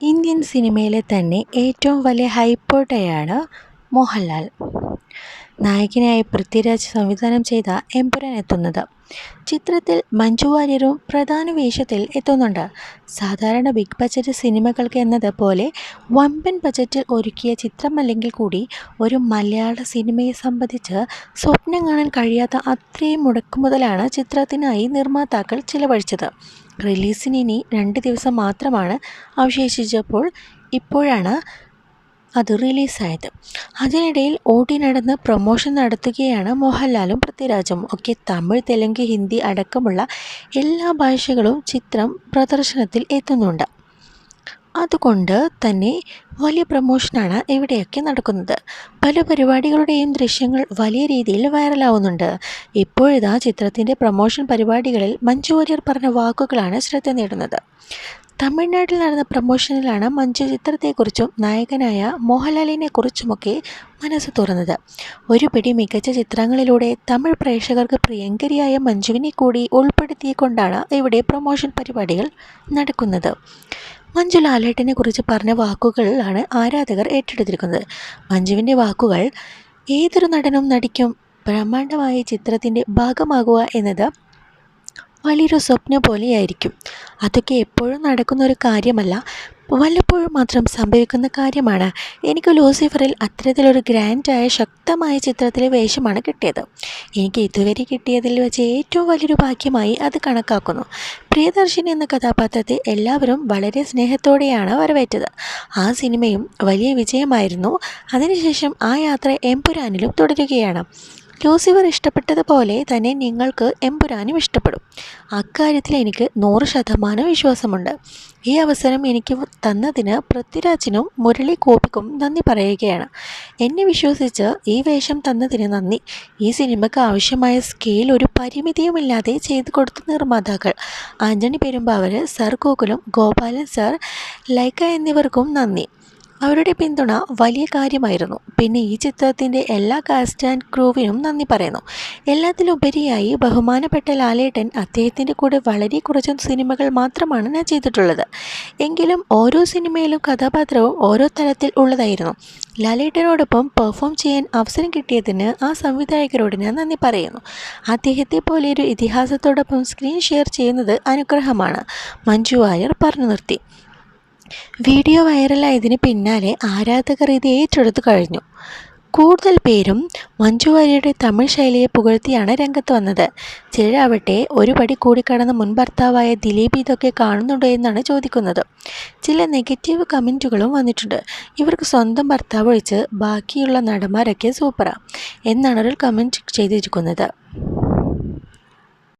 Indian സിനിമയിലെ തന്നെ ഏറ്റവും വലിയ ഹൈപ്പോട്ടയാണ് മോഹൻലാൽ. നായകനായി പൃഥ്വിരാജ് സംവിധാനം ചെയ്ത എമ്പുരാൻ എത്തുന്നത്. ചിത്രത്തിൽ മഞ്ജു വാര്യരും പ്രധാന വേഷത്തിൽ എത്തുന്നുണ്ട്. സാധാരണ ബിഗ് ബജറ്റ് സിനിമകൾക്ക് എന്നത് പോലെ വമ്പൻ ബജറ്റിൽ ഒരുക്കിയ ചിത്രമല്ലെങ്കിൽ കൂടി ഒരു മലയാള സിനിമയെ സംബന്ധിച്ച് സ്വപ്നം കാണാൻ കഴിയാത്ത അത്രയും മുടക്കുമുതലാണ് ചിത്രത്തിനായി നിർമ്മാതാക്കൾ ചിലവഴിച്ചത്. റിലീസിന് ഇനി രണ്ട് ദിവസം മാത്രമാണ് അവശേഷിച്ചപ്പോൾ ഇപ്പോഴാണ് അത് റിലീസായത്. അതിനിടയിൽ ഓടി നടന്ന് പ്രൊമോഷൻ നടത്തുകയാണ് മോഹൻലാലും പൃഥ്വിരാജും. ഒക്കെ തമിഴ് തെലുങ്ക് ഹിന്ദി അടക്കമുള്ള എല്ലാ ഭാഷകളും ചിത്രം പ്രദർശനത്തിൽ എത്തുന്നുണ്ട്. അതുകൊണ്ട് തന്നെ വലിയ പ്രൊമോഷനാണ് ഇവിടെയൊക്കെ നടക്കുന്നത്. പല പരിപാടികളുടെയും ദൃശ്യങ്ങൾ വലിയ രീതിയിൽ വൈറലാവുന്നുണ്ട്. ഇപ്പോഴിതാ ചിത്രത്തിന്റെ പ്രൊമോഷൻ പരിപാടികളിൽ മഞ്ജു വാര്യർ പറഞ്ഞ വാക്കുകളാണ് ശ്രദ്ധ നേടുന്നത്. തമിഴ്നാട്ടിൽ നടന്ന പ്രമോഷനിലാണ് മഞ്ജു ചിത്രത്തെക്കുറിച്ചും നായകനായ മോഹൻലാലിനെ കുറിച്ചുമൊക്കെ മനസ്സ് തുറന്നത്. ഒരു പിടി മികച്ച ചിത്രങ്ങളിലൂടെ തമിഴ് പ്രേക്ഷകർക്ക് പ്രിയങ്കരിയായ മഞ്ജുവിനെ കൂടി ഉൾപ്പെടുത്തിക്കൊണ്ടാണ് ഇവിടെ പ്രൊമോഷൻ പരിപാടികൾ നടക്കുന്നത്. മഞ്ജു ലാലേട്ടനെ കുറിച്ച് പറഞ്ഞ വാക്കുകളാണ് ആരാധകർ ഏറ്റെടുത്തിരിക്കുന്നത്. മഞ്ജുവിന്റെ വാക്കുകൾ ഏതൊരു നടനും നടിക്കും ബ്രഹ്മാണ്ഡമായ ചിത്രത്തിന്റെ ഭാഗമാകുക എന്നത് വലിയൊരു സ്വപ്നം പോലെയായിരിക്കും. അതൊക്കെ എപ്പോഴും നടക്കുന്ന ഒരു കാര്യമല്ല. വല്ലപ്പോഴും മാത്രം സംഭവിക്കുന്ന കാര്യമാണ്. എനിക്ക് ലൂസിഫറിൽ അത്തരത്തിലൊരു ഗ്രാൻഡായ ശക്തമായ ചിത്രത്തിലെ വേഷമാണ് കിട്ടിയത്. എനിക്ക് ഇതുവരെ കിട്ടിയതിൽ വെച്ച് ഏറ്റവും വലിയൊരു ഭാഗ്യമായി അത് കണക്കാക്കുന്നു. പ്രിയദർശിനി എന്ന കഥാപാത്രത്തെ എല്ലാവരും വളരെ സ്നേഹത്തോടെയാണ് വരവേറ്റത്. ആ സിനിമയും വലിയ വിജയമായിരുന്നു. അതിനുശേഷം ആ യാത്ര എംപുരാനിലും തുടരുകയാണ്. ലൂസിഫർ ഇഷ്ടപ്പെട്ടതുപോലെ തന്നെ നിങ്ങൾക്ക് എമ്പുരാനും ഇഷ്ടപ്പെടും. അക്കാര്യത്തിൽ എനിക്ക് നൂറ് ശതമാനം വിശ്വാസമുണ്ട്. ഈ അവസരം എനിക്ക് തന്നതിന് പൃഥ്വിരാജിനും മുരളി കോപ്പിക്കും നന്ദി പറയുകയാണ്. എന്നെ വിശ്വസിച്ച് ഈ വേഷം തന്നതിന് നന്ദി. ഈ സിനിമയ്ക്ക് ആവശ്യമായ സ്കെയിൽ ഒരു പരിമിതിയുമില്ലാതെ ചെയ്തു കൊടുത്ത നിർമ്മാതാക്കൾ ആന്റണി പെരുമ്പാവർ സർ ഗോകുലും ഗോപാലൻ സർ ലൈക്ക എന്നിവർക്കും നന്ദി. അവരുടെ പിന്തുണ വലിയ കാര്യമായിരുന്നു. പിന്നെ ഈ ചിത്രത്തിന്റെ എല്ലാ കാസ്റ്റ് ആൻഡ് ക്രൂവിനും നന്ദി പറയുന്നു. എല്ലാത്തിലുപരിയായി ബഹുമാനപ്പെട്ട ലാലേട്ടൻ അദ്ദേഹത്തിന്റെ കൂടെ വളരെ കുറച്ച് സിനിമകൾ മാത്രമാണ് ഞാൻ ചെയ്തിട്ടുള്ളത്. എങ്കിലും ഓരോ സിനിമയിലും കഥാപാത്രവും ഓരോ തലത്തിൽ ഉള്ളതായിരുന്നു. ലാലേട്ടനോടൊപ്പം പെർഫോം ചെയ്യാൻ അവസരം കിട്ടിയതിന് ആ സംവിധായകരോട് ഞാൻ നന്ദി പറയുന്നു. അദ്ദേഹത്തെ പോലെ ഒരു ഇതിഹാസത്തോടൊപ്പം സ്ക്രീൻ ഷെയർ ചെയ്യുന്നത് അനുഗ്രഹമാണ്. മഞ്ജു വാര്യർ പറഞ്ഞു നിർത്തി. വീഡിയോ വൈറലായതിന് പിന്നാലെ ആരാധകർ ഇത് ഏറ്റെടുത്തു കഴിഞ്ഞു. കൂടുതൽ പേരും മഞ്ജു വാര്യരുടെ തമിഴ് ശൈലിയെ പുകഴ്ത്തിയാണ് രംഗത്ത് വന്നത്. ചിലരാവട്ടെ ഒരു പടി കൂടി കടന്ന മുൻ ഭർത്താവായ ദിലീപ് ഇതൊക്കെ കാണുന്നുണ്ടോ എന്നാണ് ചോദിക്കുന്നത്. ചില നെഗറ്റീവ് കമന്റുകളും വന്നിട്ടുണ്ട്. ഇവർക്ക് സ്വന്തം ഭർത്താവ് ഒഴിച്ച് ബാക്കിയുള്ള നടന്മാരൊക്കെ സൂപ്പറാണ് എന്നാണ് ഒരു കമന്റ് ചെയ്തിരിക്കുന്നത്.